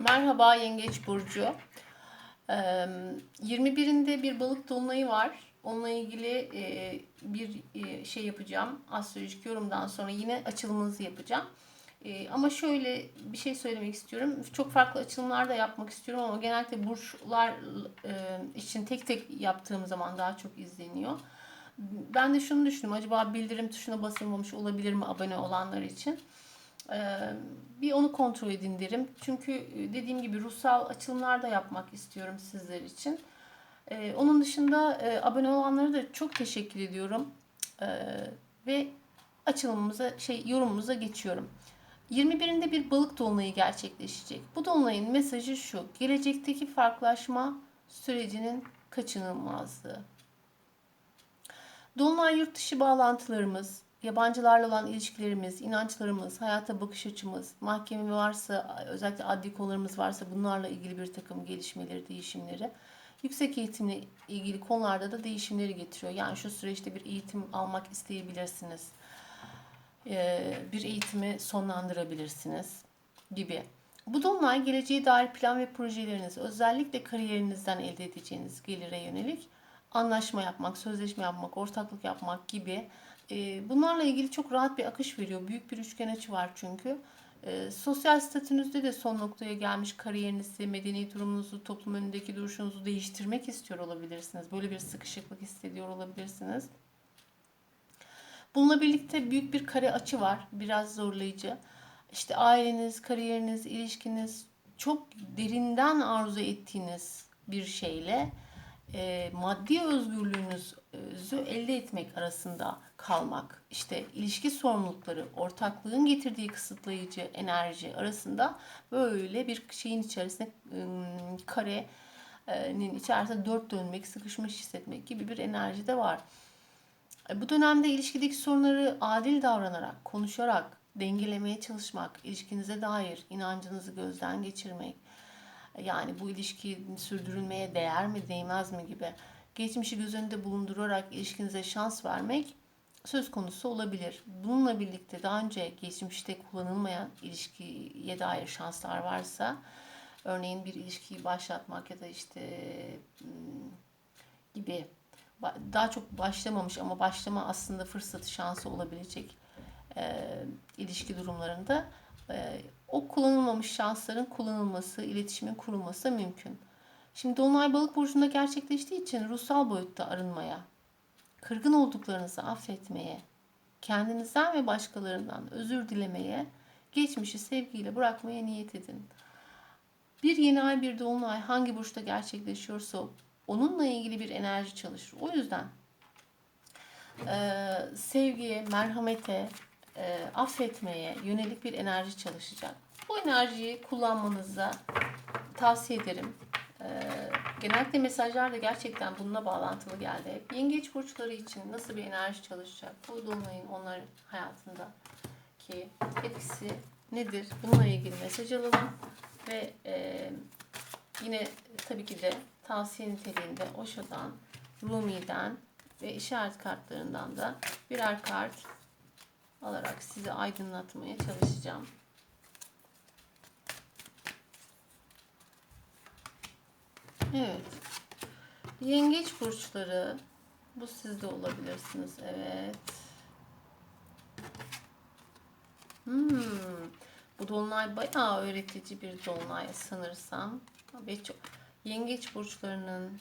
Merhaba Yengeç Burcu. Ee, 21'inde bir balık dolunayı var. Onunla ilgili bir şey yapacağım. Astrolojik yorumdan sonra yine açılımınızı yapacağım. Ama şöyle bir şey söylemek istiyorum. Çok farklı açılımlar da yapmak istiyorum ama genellikle burçlar için tek tek yaptığım zaman daha çok izleniyor. Ben de şunu düşündüm. Acaba bildirim tuşuna basılmamış olabilir mi abone olanlar için? Bir onu kontrol edin derim. Çünkü dediğim gibi ruhsal açılımlar da yapmak istiyorum sizler için. Onun dışında abone olanlara da çok teşekkür ediyorum. Ve açılımımıza, şey yorumumuza geçiyorum. 21'inde bir balık dolunayı gerçekleşecek. Bu dolunayın mesajı şu. Gelecekteki farklılaşma sürecinin kaçınılmazlığı. Dolunay yurt dışı bağlantılarımız, yabancılarla olan ilişkilerimiz, inançlarımız, hayata bakış açımız, mahkeme varsa, özellikle adli konularımız varsa bunlarla ilgili bir takım gelişmeleri, değişimleri, yüksek eğitimle ilgili konularda da değişimleri getiriyor. Yani şu süreçte bir eğitim almak isteyebilirsiniz. Ee, Bir eğitimi sonlandırabilirsiniz gibi. Bu dolunay geleceğe dair plan ve projeleriniz, özellikle kariyerinizden elde edeceğiniz gelire yönelik anlaşma yapmak, sözleşme yapmak, ortaklık yapmak gibi e, bunlarla ilgili çok rahat bir akış veriyor. Büyük bir üçgen açı var çünkü. E, sosyal statünüzde de son noktaya gelmiş kariyerinizi, medeni durumunuzu, toplum önündeki duruşunuzu değiştirmek istiyor olabilirsiniz. Böyle bir sıkışıklık hissediyor olabilirsiniz. Bununla birlikte büyük bir kare açı var. Biraz zorlayıcı. İşte aileniz, kariyeriniz, ilişkiniz çok derinden arzu ettiğiniz bir şeyle e, maddi özgürlüğünüzü elde etmek arasında kalmak, işte ilişki sorumlulukları, ortaklığın getirdiği kısıtlayıcı enerji arasında böyle bir şeyin içerisinde karenin içerisinde dört dönmek, sıkışmış hissetmek gibi bir enerji de var. E, Bu dönemde ilişkideki sorunları adil davranarak, konuşarak, dengelemeye çalışmak, ilişkinize dair inancınızı gözden geçirmek, yani bu ilişki sürdürülmeye değer mi, değmez mi gibi geçmişi göz önünde bulundurarak ilişkinize şans vermek söz konusu olabilir. Bununla birlikte daha önce geçmişte kullanılmayan ilişkiye dair şanslar varsa örneğin bir ilişkiyi başlatmak ya da işte hmm, gibi daha çok başlamamış ama başlama aslında fırsatı şansı olabilecek e, ilişki durumlarında e, o kullanılmamış şansların kullanılması, iletişimin kurulması mümkün. Şimdi Dolunay Balık burcunda gerçekleştiği için ruhsal boyutta arınmaya, kırgın olduklarınızı affetmeye, kendinizden ve başkalarından özür dilemeye, geçmişi sevgiyle bırakmaya niyet edin. Bir yeni ay bir dolunay hangi burçta gerçekleşiyorsa onunla ilgili bir enerji çalışır. O yüzden e, sevgiye, merhamete, e, affetmeye yönelik bir enerji çalışacak. Bu enerjiyi kullanmanızı tavsiye ederim. E, genellikle mesajlar da gerçekten bununla bağlantılı geldi. Yengeç burçları için nasıl bir enerji çalışacak? Bu dolunayın onların hayatındaki etkisi nedir? Bununla ilgili mesaj alalım. Ve e, yine tabii ki de tavsiye niteliğinde Osho'dan, Rumi'den ve işaret kartlarından da birer kart alarak sizi aydınlatmaya çalışacağım. Evet. Yengeç burçları. Bu sizde olabilirsiniz. Evet. Hmm. Bu dolunay bayağı öğretici bir dolunay sanırsam. Ve çok yengeç burçlarının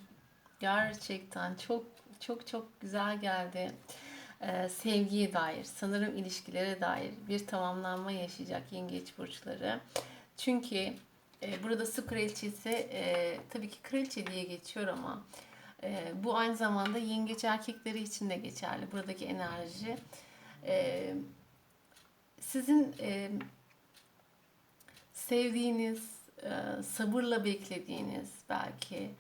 gerçekten çok çok çok güzel geldi. Ee, sevgiye dair, sanırım ilişkilere dair bir tamamlanma yaşayacak yengeç burçları. Çünkü e, burada su kraliçesi e, tabii ki kraliçe diye geçiyor ama e, bu aynı zamanda yengeç erkekleri için de geçerli. Buradaki enerji e, sizin e, sevdiğiniz, e, sabırla beklediğiniz belki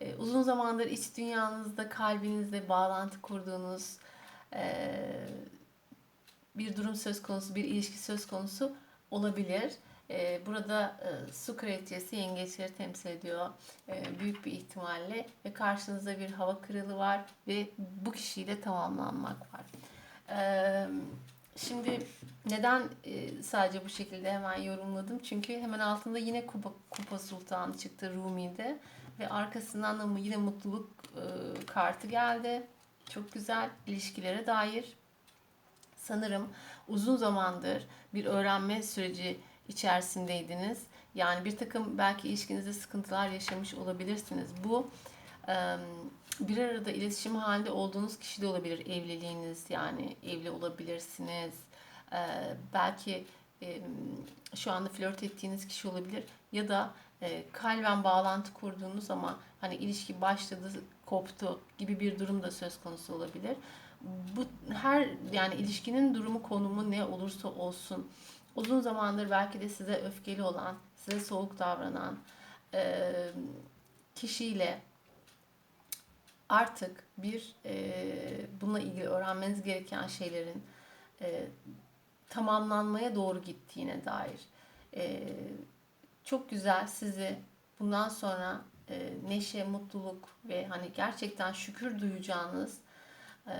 e, uzun zamandır iç dünyanızda, kalbinizde bağlantı kurduğunuz e, bir durum söz konusu, bir ilişki söz konusu olabilir. E, burada e, su kraliçesi yengeçleri temsil ediyor e, büyük bir ihtimalle ve karşınızda bir hava kırılı var ve bu kişiyle tamamlanmak var. E, Şimdi neden e, sadece bu şekilde hemen yorumladım? Çünkü hemen altında yine Kupa, Kupa Sultanı çıktı Rumi'de. Ve arkasından da yine mutluluk kartı geldi. Çok güzel ilişkilere dair. Sanırım uzun zamandır bir öğrenme süreci içerisindeydiniz. Yani bir takım belki ilişkinizde sıkıntılar yaşamış olabilirsiniz. Bu bir arada iletişim halinde olduğunuz kişi de olabilir. Evliliğiniz yani evli olabilirsiniz. Belki şu anda flört ettiğiniz kişi olabilir. Ya da kalben bağlantı kurduğunuz ama hani ilişki başladı, koptu gibi bir durum da söz konusu olabilir. Bu her yani ilişkinin durumu konumu ne olursa olsun uzun zamandır belki de size öfkeli olan, size soğuk davranan e, kişiyle artık bir e, bununla ilgili öğrenmeniz gereken şeylerin e, tamamlanmaya doğru gittiğine dair e, çok güzel sizi bundan sonra neşe, mutluluk ve hani gerçekten şükür duyacağınız e,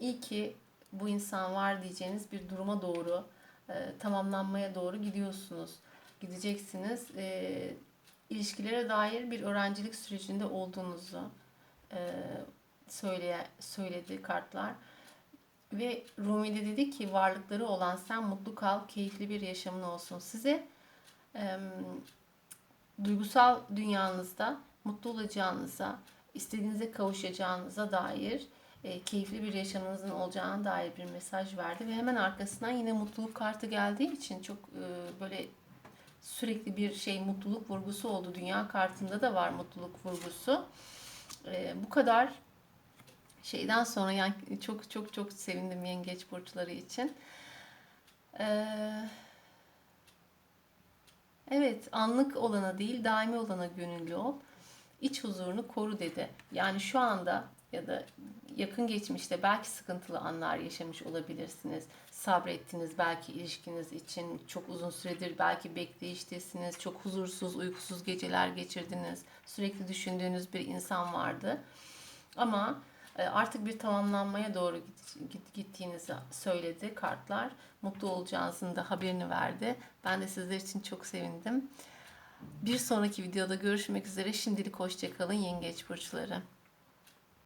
iyi ki bu insan var diyeceğiniz bir duruma doğru e, tamamlanmaya doğru gidiyorsunuz. Gideceksiniz. E, ilişkilere dair bir öğrencilik sürecinde olduğunuzu e, söyleye, söyledi kartlar. Ve Rumi de dedi ki varlıkları olan sen mutlu kal, keyifli bir yaşamın olsun. Size e, duygusal dünyanızda mutlu olacağınıza, istediğinize kavuşacağınıza dair e, keyifli bir yaşamınızın olacağına dair bir mesaj verdi ve hemen arkasından yine mutluluk kartı geldiği için çok e, böyle sürekli bir şey mutluluk vurgusu oldu. Dünya kartında da var mutluluk vurgusu. E, bu kadar şeyden sonra yani çok çok çok sevindim yengeç burçları için. Eee Evet, anlık olana değil, daimi olana gönüllü ol. İç huzurunu koru dedi. Yani şu anda ya da yakın geçmişte belki sıkıntılı anlar yaşamış olabilirsiniz. Sabrettiniz belki ilişkiniz için çok uzun süredir belki bekleyiştesiniz. Çok huzursuz, uykusuz geceler geçirdiniz. Sürekli düşündüğünüz bir insan vardı. Ama artık bir tamamlanmaya doğru git- git- gittiğinizi söyledi kartlar. Mutlu olacağınızın da haberini verdi. Ben de sizler için çok sevindim. Bir sonraki videoda görüşmek üzere. Şimdilik hoşçakalın yengeç burçları.